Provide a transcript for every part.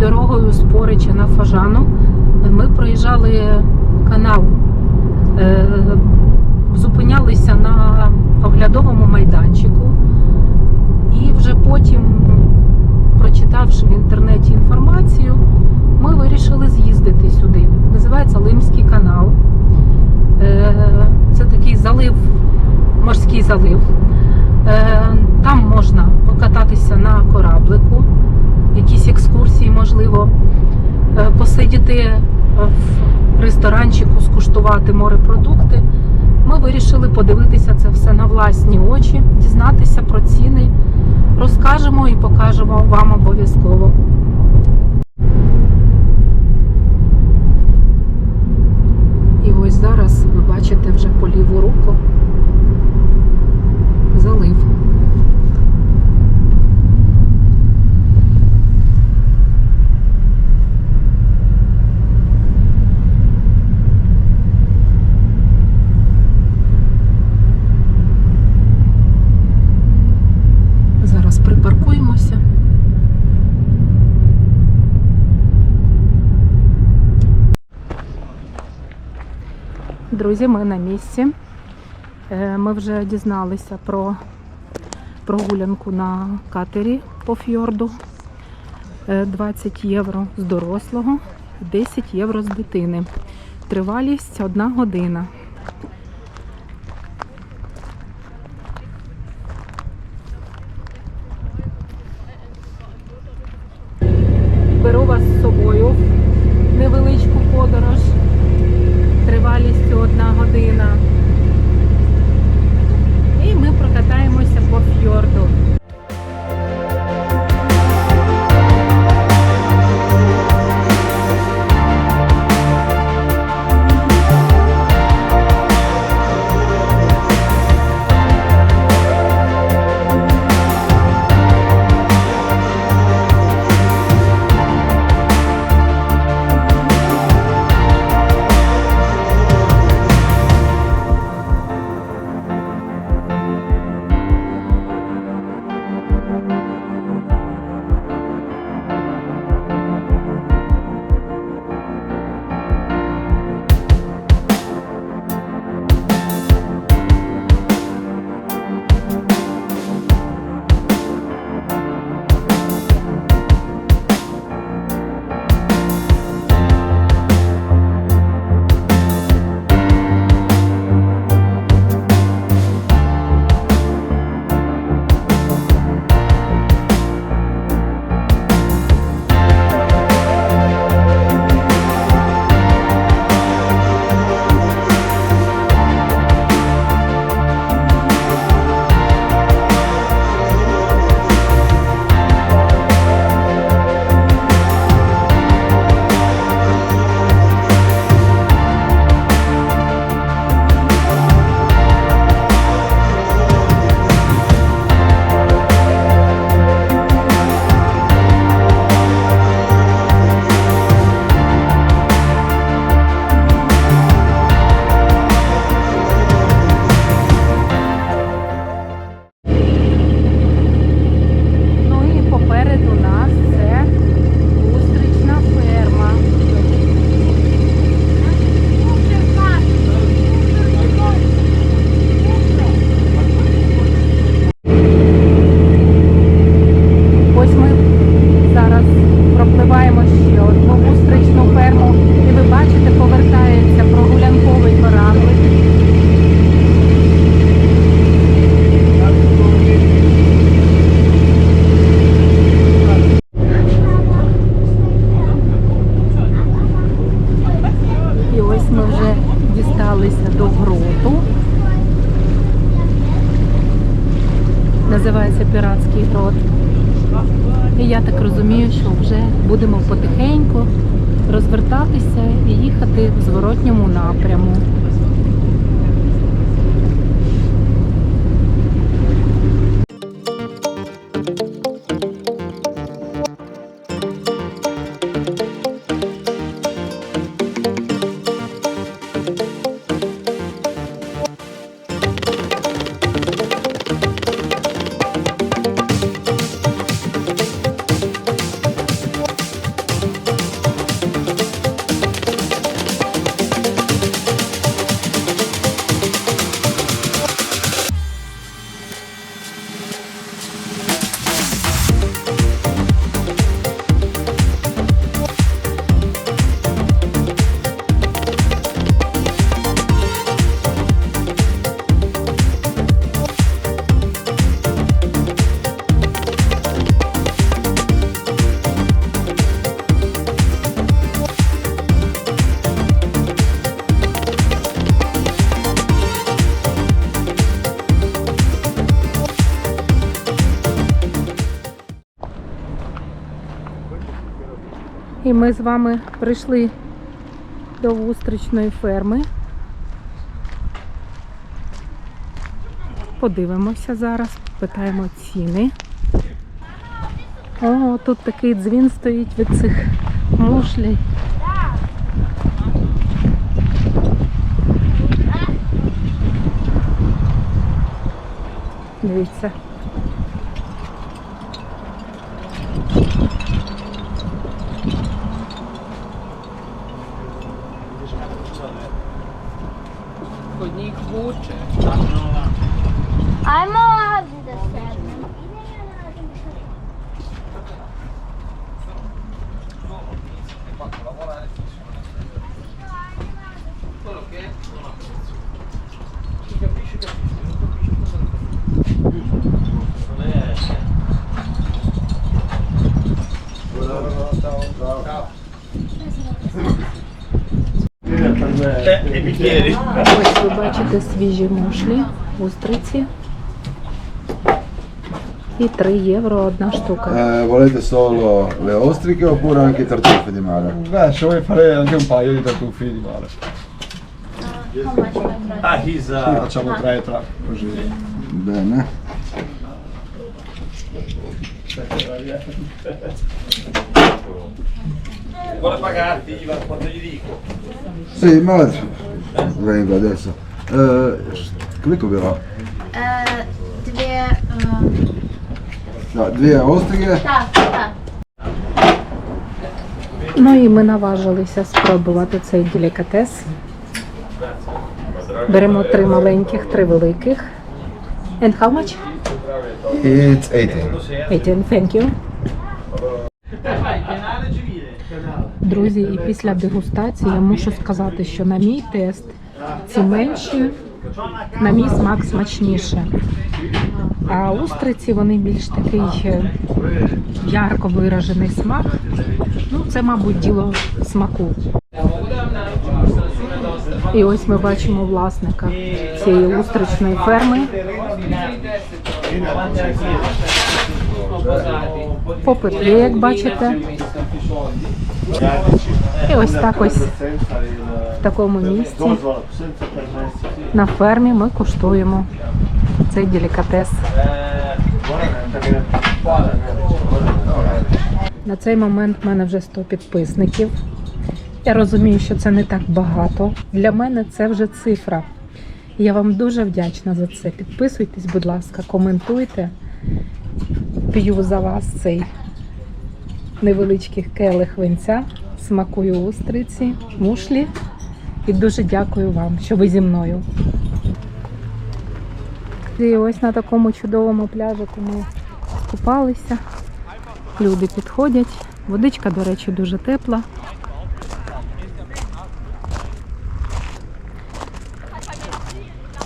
дорогою з Порича на Фажану ми проїжджали канал, е, зупинялися на оглядовому майданчику і вже потім, прочитавши в інтернеті інформацію, ми вирішили з'їздити сюди. Називається Лимський канал. Е, Це такий залив, морський залив. Е, Там можна покататися на кораблику, посидіти в ресторанчику, скуштувати морепродукти. Ми вирішили подивитися це все на власні очі, дізнатися про ціни. Розкажемо і покажемо вам обов'язково. І ось зараз ви бачите вже по ліву руку залив. Зараз припаркуємося. Друзі, ми на місці. Е, Ми вже дізналися про прогулянку на катері по фьорду. Е, 20 євро з дорослого, 10 євро з дитини. Тривалість одна година. І ми з вами прийшли до вустричної ферми. Подивимося зараз, питаємо ціни. О, тут такий дзвін стоїть від цих мушлей. Дивіться. Ось ви бачите свіжі мушлі, устриці. І 3 євро одна штука. Eh, volete solo le ostriche oppure anche i tartufi di mare? Beh, se vuoi fare anche un paio di tartufi di mare. How much my friend? Ah, Sì, facciamo tre e tre, così. Bene. Vuole pagarti, Ivan, quando gli dico? Sì, ma vengo adesso. Eh, koliko bilo? Uh, две... Uh, Da, ostrige. так. Ну і ми наважилися спробувати цей делікатес. Беремо три маленьких, три великих. And how much? It's 18. 18, thank you. Друзі, і після дегустації я мушу сказати, що на мій тест ці менші, на мій смак смачніше. А устриці вони більш такий е, ярко виражений смак. Ну, це, мабуть, діло смаку. І ось ми бачимо власника цієї устричної ферми. Попит є, як бачите. І ось так ось в такому місці на фермі ми куштуємо цей делікатес. На цей момент в мене вже 100 підписників. Я розумію, що це не так багато. Для мене це вже цифра. Я вам дуже вдячна за це. Підписуйтесь, будь ласка, коментуйте. П'ю за вас цей невеличкий келих винця, смакую устриці, мушлі. І дуже дякую вам, що ви зі мною. І ось на такому чудовому пляжику ми купалися. Люди підходять. Водичка, до речі, дуже тепла.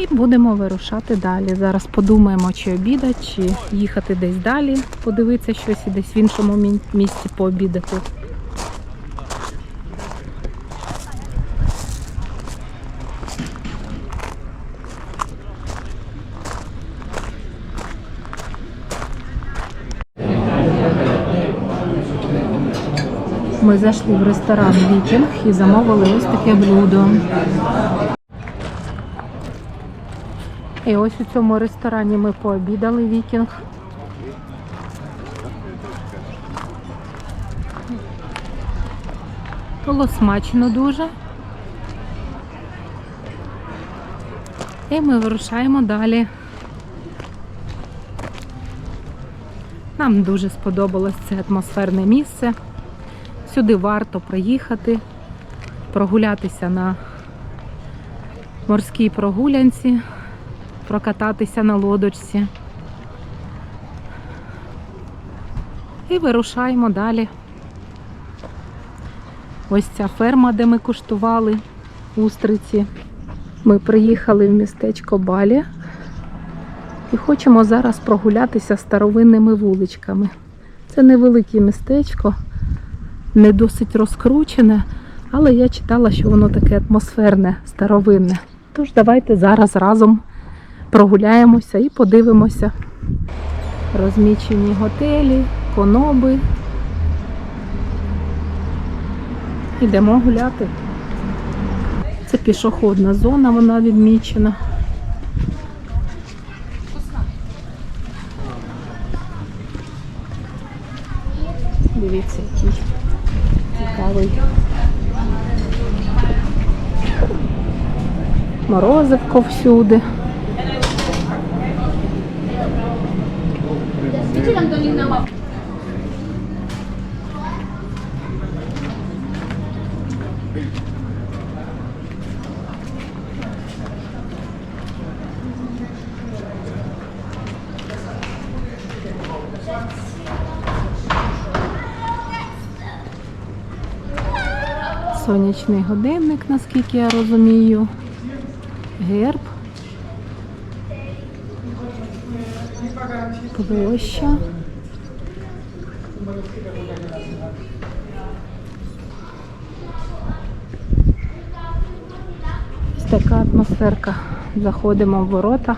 І будемо вирушати далі. Зараз подумаємо, чи обідати, чи їхати десь далі, подивитися щось і десь в іншому місці пообідати. Ми зайшли в ресторан Вікінг і замовили ось таке блюдо. І ось у цьому ресторані ми пообідали Вікінг. Було смачно дуже. І ми вирушаємо далі. Нам дуже сподобалось це атмосферне місце. Сюди варто приїхати, прогулятися на морській прогулянці, прокататися на лодочці. І вирушаємо далі. Ось ця ферма, де ми куштували устриці. Ми приїхали в містечко Балі і хочемо зараз прогулятися старовинними вуличками. Це невелике містечко, не досить розкручене, але я читала, що воно таке атмосферне, старовинне. Тож давайте зараз разом прогуляємося і подивимося. Розмічені готелі, коноби. Йдемо гуляти. Це пішохідна зона, вона відмічена. Дивіться, який цікавий. Морозивко всюди. Сонячний годинник, наскільки я розумію. Герб. Площа. Ось така атмосферка. Заходимо в ворота.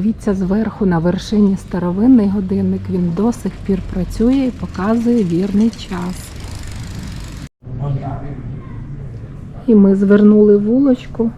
Подивіться зверху на вершині старовинний годинник. Він до сих пір працює і показує вірний час. І ми звернули вулочку.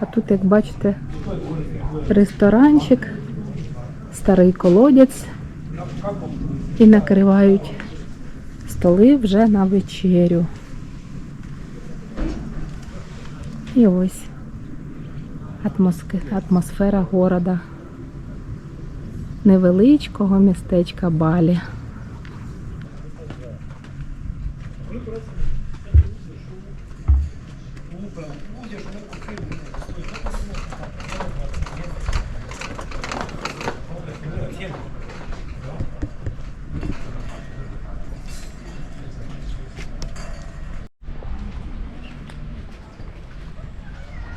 А тут, як бачите, ресторанчик, старий колодязь. І накривають столи вже на вечерю. І ось атмосфера города. Невеличкого містечка Балі.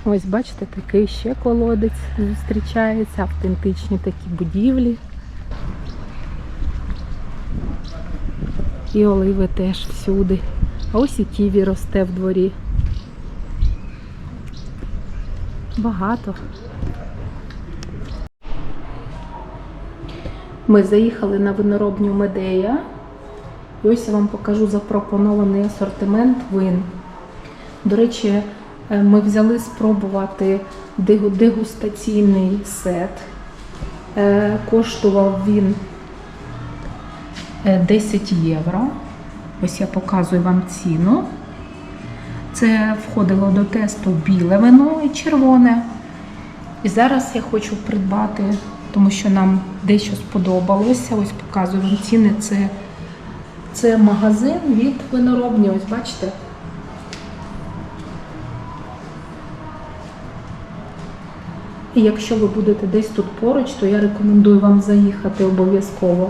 Ось бачите, такий ще колодець зустрічається, автентичні такі будівлі. І оливи теж всюди. А ось і ківі росте в дворі. Багато. Ми заїхали на виноробню Медея. І ось я вам покажу запропонований асортимент вин. До речі, ми взяли спробувати дегустаційний сет. Е, Коштував він е, 10 євро. Ось я показую вам ціну. Це входило до тесту біле вино і червоне. І зараз я хочу придбати, тому що нам дещо сподобалося. Ось показую вам ціни. Це, це магазин від виноробні. Ось бачите. І якщо ви будете десь тут поруч, то я рекомендую вам заїхати обов'язково.